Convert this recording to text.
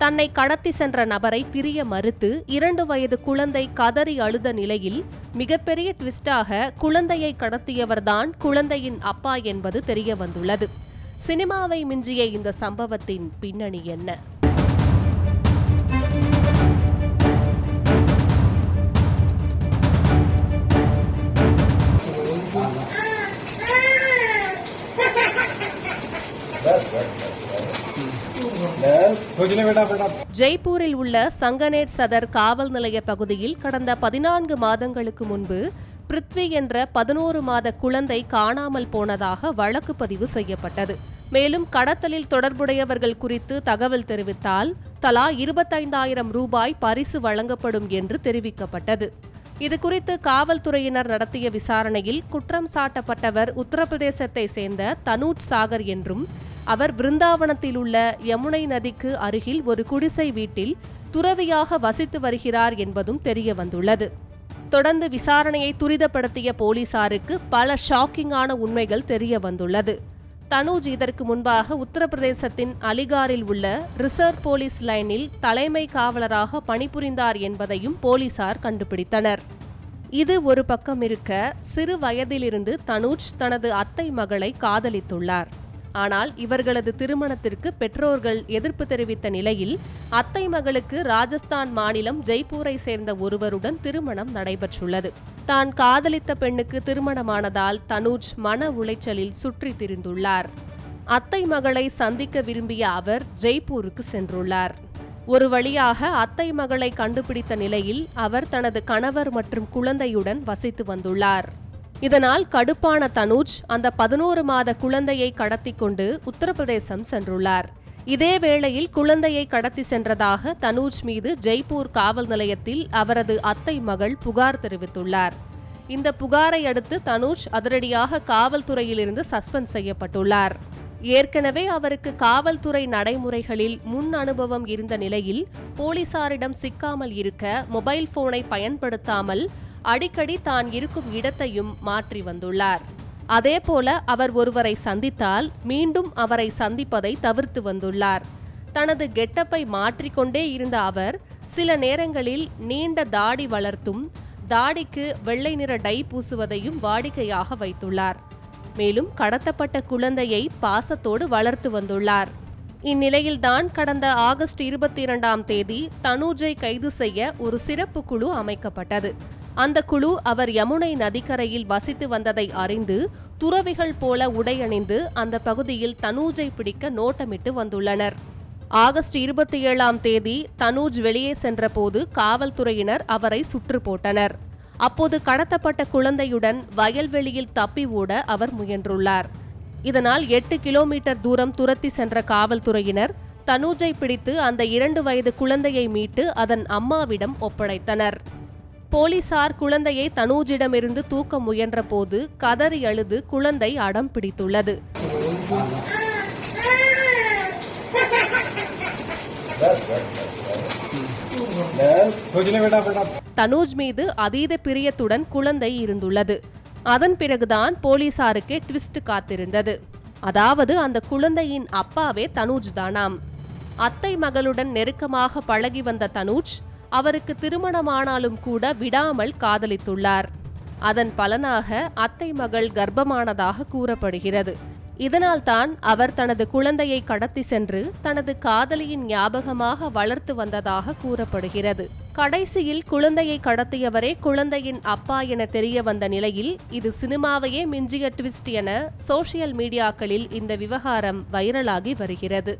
தன்னை கடத்தி சென்ற நபரை பிரிய மறுத்து இரண்டு வயது குழந்தை கதறி அழுத நிலையில் மிகப்பெரிய ட்விஸ்டாக குழந்தையை கடத்தியவர்தான் குழந்தையின் அப்பா என்பது தெரிய வந்துள்ளது சினிமாவை மிஞ்சிய இந்த சம்பவத்தின் பின்னணி என்ன? ஜெய்ப்பூரில் உள்ள சங்கனேட் சதர் காவல் நிலைய பகுதியில் கடந்த பதினான்கு மாதங்களுக்கு முன்பு பிருத்வி என்ற பதினோரு மாத குழந்தை காணாமல் போனதாக வழக்கு பதிவு செய்யப்பட்டது. மேலும் கடத்தலில் தொடர்புடையவர்கள் குறித்து தகவல் தெரிவித்தால் தலா இருபத்தைந்தாயிரம் ரூபாய் பரிசு வழங்கப்படும் என்று தெரிவிக்கப்பட்டது. இதுகுறித்து காவல்துறையினர் நடத்திய விசாரணையில் குற்றம் சாட்டப்பட்டவர் உத்தரப்பிரதேசத்தை சேர்ந்த தனூஜ் சாகர் என்றும் அவர் பிருந்தாவனத்தில் உள்ள யமுனை நதிக்கு அருகில் ஒரு குடிசை வீட்டில் துறவியாக வசித்து வருகிறார் என்பதும் தெரிய வந்துள்ளது தொடர்ந்து விசாரணையை துரிதப்படுத்திய போலீசாருக்கு பல ஷாக்கிங்கான உண்மைகள் தெரிய வந்துள்ளது தனுஜ் இதற்கு முன்பாக உத்தரப்பிரதேசத்தின் அலிகாரில் உள்ள ரிசர்வ் போலீஸ் லைனில் தலைமை காவலராக பணிபுரிந்தார் என்பதையும் போலீசார் கண்டுபிடித்தனர். இது ஒரு பக்கம் இருக்க சிறு வயதிலிருந்து தனுஜ் தனது அத்தை மகளை காதலித்துள்ளார். ஆனால் இவர்களது திருமணத்திற்கு பெற்றோர்கள் எதிர்ப்பு தெரிவித்த நிலையில் அத்தை மகளுக்கு ராஜஸ்தான் மாநிலம் ஜெய்ப்பூரை சேர்ந்த ஒருவருடன் திருமணம் நடைபெற்றுள்ளது. தான் காதலித்த பெண்ணுக்கு திருமணமானதால் தனுஜ் மன உளைச்சலில் சுற்றி திரிந்துள்ளார். அத்தை மகளை சந்திக்க விரும்பிய அவர் ஜெய்ப்பூருக்கு சென்றுள்ளார். ஒரு வழியாக அத்தை மகளை கண்டுபிடித்த நிலையில் அவர் தனது கணவர் மற்றும் குழந்தையுடன் வசித்து வந்துள்ளார். இதனால் கடுப்பான தனுஜ் அந்த பதினோரு மாத குழந்தையை கடத்தி கொண்டு உத்தரப்பிரதேசம் சென்றுள்ளார். இதே வேளையில் குழந்தையை கடத்தி சென்றதாக தனூஜ் மீது ஜெய்ப்பூர் காவல் நிலையத்தில் அவரது அத்தை மகள் புகார் தெரிவித்துள்ளார். இந்த புகாரை அடுத்து தனுஜ் அதிரடியாக காவல்துறையிலிருந்து சஸ்பெண்ட் செய்யப்பட்டுள்ளார். ஏற்கனவே அவருக்கு காவல்துறை நடைமுறைகளில் முன் அனுபவம் இருந்த நிலையில் போலீசாரிடம் சிக்காமல் இருக்க மொபைல் போனை பயன்படுத்தாமல் அடிக்கடி தான் இருக்கும் இடத்தையும் மாற்றி வந்துள்ளார். அதேபோல அவர் ஒருவரை சந்தித்தால் மீண்டும் அவரை சந்திப்பதை தவிர்த்து வந்துள்ளார். தனது கெட்டப்பை மாற்றிக்கொண்டே இருந்த அவர் சில நேரங்களில் நீண்ட தாடி வளர்த்தும் தாடிக்கு வெள்ளை நிற டை பூசுவதையும் வாடிக்கையாக வைத்துள்ளார். மேலும் கடத்தப்பட்ட குழந்தையை பாசத்தோடு வளர்த்து வந்துள்ளார். இந்நிலையில்தான் கடந்த ஆகஸ்ட் இருபத்தி இரண்டாம் தேதி தனூஜை கைது செய்ய ஒரு சிறப்பு குழு அமைக்கப்பட்டது. அந்த குழு அவர் யமுனை நதிக்கரையில் வசித்து வந்ததை அறிந்து துறவிகள் போல உடையணிந்து அந்த பகுதியில் தனூஜை பிடிக்க நோட்டமிட்டு வந்துள்ளனர். ஆகஸ்ட் இருபத்தி ஏழாம் தேதி தனூஜ் வெளியே சென்றபோது காவல்துறையினர் அவரை சுற்று போட்டனர். அப்போது கடத்தப்பட்ட குழந்தையுடன் வயல்வெளியில் தப்பி ஓட அவர் முயன்றுள்ளார். இதனால் எட்டு கிலோமீட்டர் தூரம் துரத்தி சென்ற காவல்துறையினர் தனூஜை பிடித்து அந்த இரண்டு வயது குழந்தையை மீட்டு அதன் அம்மாவிடம் ஒப்படைத்தனர். போலீசார் குழந்தையை தனுஜிடமிருந்து தூக்க முயன்ற போது கதறி அழுது குழந்தை அடம் பிடித்துள்ளது. தனுஜ் மீது அதீத பிரியத்துடன் குழந்தை இருந்துள்ளது. அதன் பிறகுதான் போலீசாருக்கே ட்விஸ்ட் காத்திருந்தது. அதாவது அந்த குழந்தையின் அப்பாவே தனுஜ் தானாம் அத்தை மகளுடன் நெருக்கமாக பழகி வந்த தனுஜ் அவருக்கு திருமணமானாலும் கூட விடாமல் காதலித்துள்ளார். அதன் பலனாக அத்தை மகள் கர்ப்பமானதாக கூறப்படுகிறது. இதனால்தான் அவர் தனது குழந்தையை கடத்தி சென்று தனது காதலியின் ஞாபகமாக வளர்த்து வந்ததாக கூறப்படுகிறது. கடைசியில் குழந்தையை கடத்தியவரே குழந்தையின் அப்பா என தெரிய வந்த நிலையில் இது சினிமாவையே மிஞ்சிய ட்விஸ்ட் என சோசியல் மீடியாக்களில் இந்த விவகாரம் வைரலாகி வருகிறது.